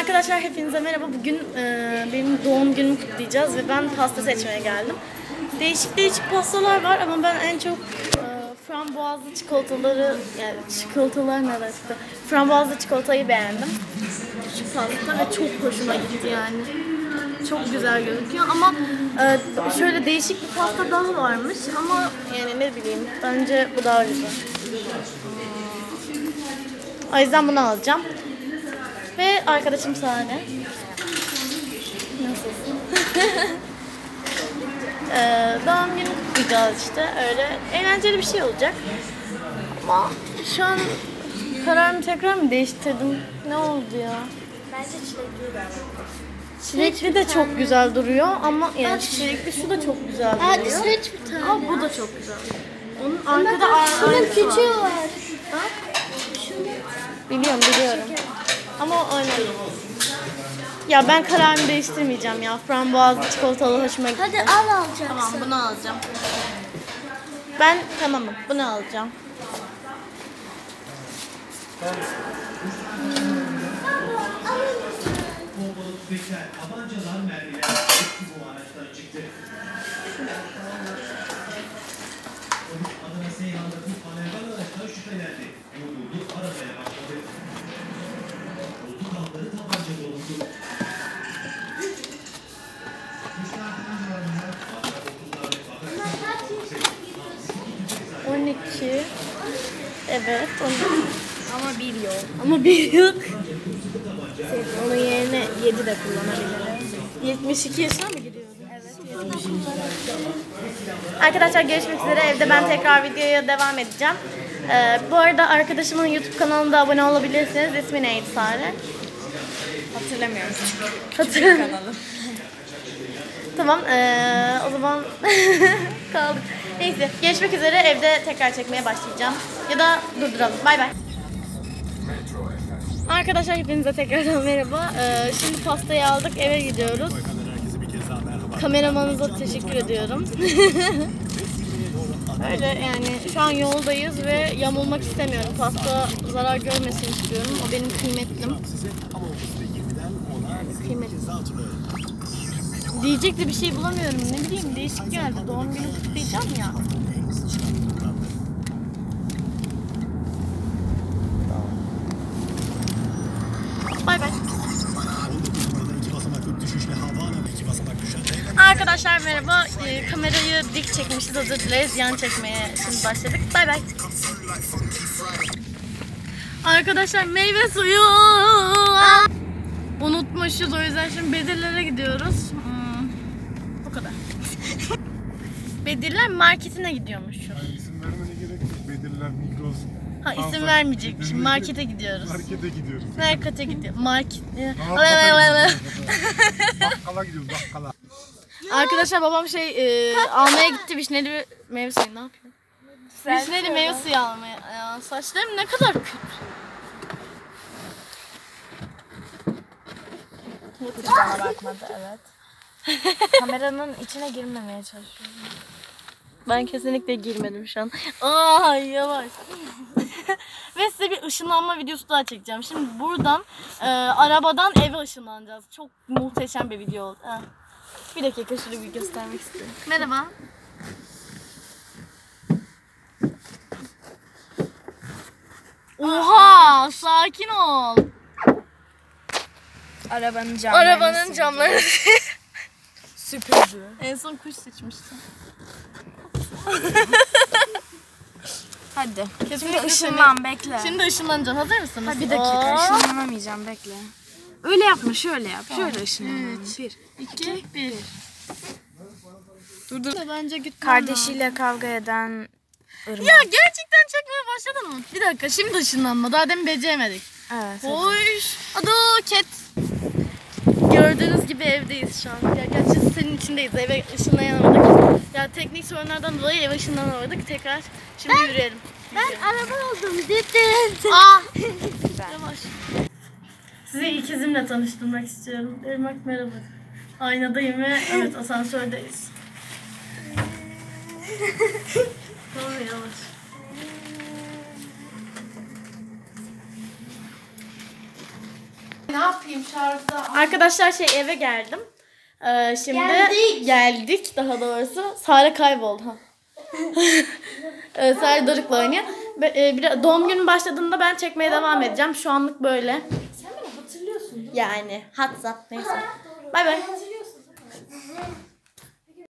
Arkadaşlar hepinize merhaba. Bugün e, benim doğum günümü kutlayacağız ve ben pasta seçmeye geldim. Değişik değişik pastalar var ama ben en çok e, frambuazlı çikolataları, yani çikolatalar ne işte, frambuazlı çikolatayı beğendim. Şu pasta ve çok hoşuma gitti yani. Çok güzel gözüküyor ama e, şöyle değişik bir pasta daha varmış ama yani ne bileyim bence bu daha güzel. O yüzden bunu alacağım. Ve arkadaşım Sare. Nasılsın? ee, doğum günü kutlayacağız işte. Öyle eğlenceli bir şey olacak. Ama şu an kararımı tekrar mı değiştirdim? Ne oldu ya? Bence çilekli. Çilekli de çok güzel duruyor ama yani çilekli şu da çok güzel duruyor. seç bir tane. Ama bu da çok güzel. Onun arkada Şunun aynısı küçüğü var. var. Ha? Biliyorum biliyorum. Ama önemli. Ya ben kararımı değiştirmeyeceğim ya. Frambuazlı çikolatalı hoşuma gitti. Hadi al alacaksın. Tamam bunu alacağım. Ben tamamım bunu alacağım. Bekler, tabancalar, mermiler hepsi bu araçtan çıktı. Evet 12. Ama bir yok. Ama bir yok. Onun yerine 7 de kullanabiliriz. 72 yaşına mı giriyordu? Evet. Arkadaşlar görüşmek üzere. Evde ben tekrar videoya devam edeceğim. Ee, bu arada arkadaşımın YouTube kanalına abone olabilirsiniz. İsmi neydi Sare? Hatırlamıyorum. Hatırlamıyorum. tamam ee, o zaman kaldık. Neyse görüşmek üzere evde tekrar çekmeye başlayacağım. Ya da durduralım. Bay bay. Arkadaşlar hepinize tekrardan merhaba. Ee, şimdi pastayı aldık eve gidiyoruz. Kameramanıza teşekkür ediyorum. Öyle yani şu an yoldayız ve yamulmak istemiyorum. Pasta zarar görmesin istiyorum. O benim kıymetlim. Kıymetlim. Diyecek de bir şey bulamıyorum. Ne bileyim değişik geldi. Doğum günü kutlayacağım ya. Bay bay. Arkadaşlar merhaba. Ee, kamerayı dik çekmişiz. Özür dileriz. Yan çekmeye şimdi başladık. Bay bay. Arkadaşlar meyve suyu. Unutmuşuz o yüzden şimdi Bedirler'e gidiyoruz. Bu kadar. Bedirler marketine gidiyormuşuz. İsim vermene gerek yok. Bedirler, Migros. Ha isim Hanımefendi, vermeyecek. Şimdi biz markete gidiyoruz. Markete gidiyoruz. Markete gidiyor. Market. Bakkala gidiyoruz. Bakkala gidiyoruz, bakkala. Arkadaşlar babam şey e, almaya gitti vişneli bir meyve suyu ne yapıyor? Vişneli meyve suyu almaya. Ya, saçlarım ne kadar kötü. Bana bakmadı evet. Kameranın içine girmemeye çalışıyorum. Ben kesinlikle girmedim şu an. Aa yavaş. Ve size bir ışınlanma videosu daha çekeceğim. Şimdi buradan e, arabadan eve ışınlanacağız. Çok muhteşem bir video oldu. Ha. Bir dakika şunu bir göstermek istiyorum. Merhaba. Oha sakin ol. Arabanın camları. Arabanın camları süpürdü. en son kuş seçmiştim. Hadi. Kesinlikle Şimdi ışınlan bekle. Şimdi ışınlanacağım. Hazır mısınız? Ha, bir dakika Aa. ışınlanamayacağım bekle. Öyle yapma şöyle yap. Şöyle ışınlan. Bir. 2 1 Dur dur. Bence git. Kardeşiyle kavga eden Irmak. Ya gerçekten çekmeye başladın mı? Bir dakika şimdi ışınlanma. Daha demin beceremedik. Evet. hadi. Hoş. Ado ket. Gördüğünüz gibi evdeyiz şu an. Ya gerçi senin içindeyiz. Eve ışınlayamadık. Ya teknik sorunlardan dolayı eve ışınlanamadık. Tekrar şimdi yürüyelim. Ben araba oldum. Dedin. Aa! Yavaş. Sizi ikizimle tanıştırmak istiyorum. Irmak merhaba. Aynadayım ve evet asansördeyiz. tamam yavaş. Şarjda? Arkadaşlar şey eve geldim. Ee, şimdi Geldik. geldik daha doğrusu. Sare kayboldu. Ha. ee, Sare Doruk'la oynuyor. Be- e, bir, doğum günüm başladığında ben çekmeye devam edeceğim. Şu anlık böyle. Sen beni hatırlıyorsun. Yani WhatsApp neyse. Bay bay.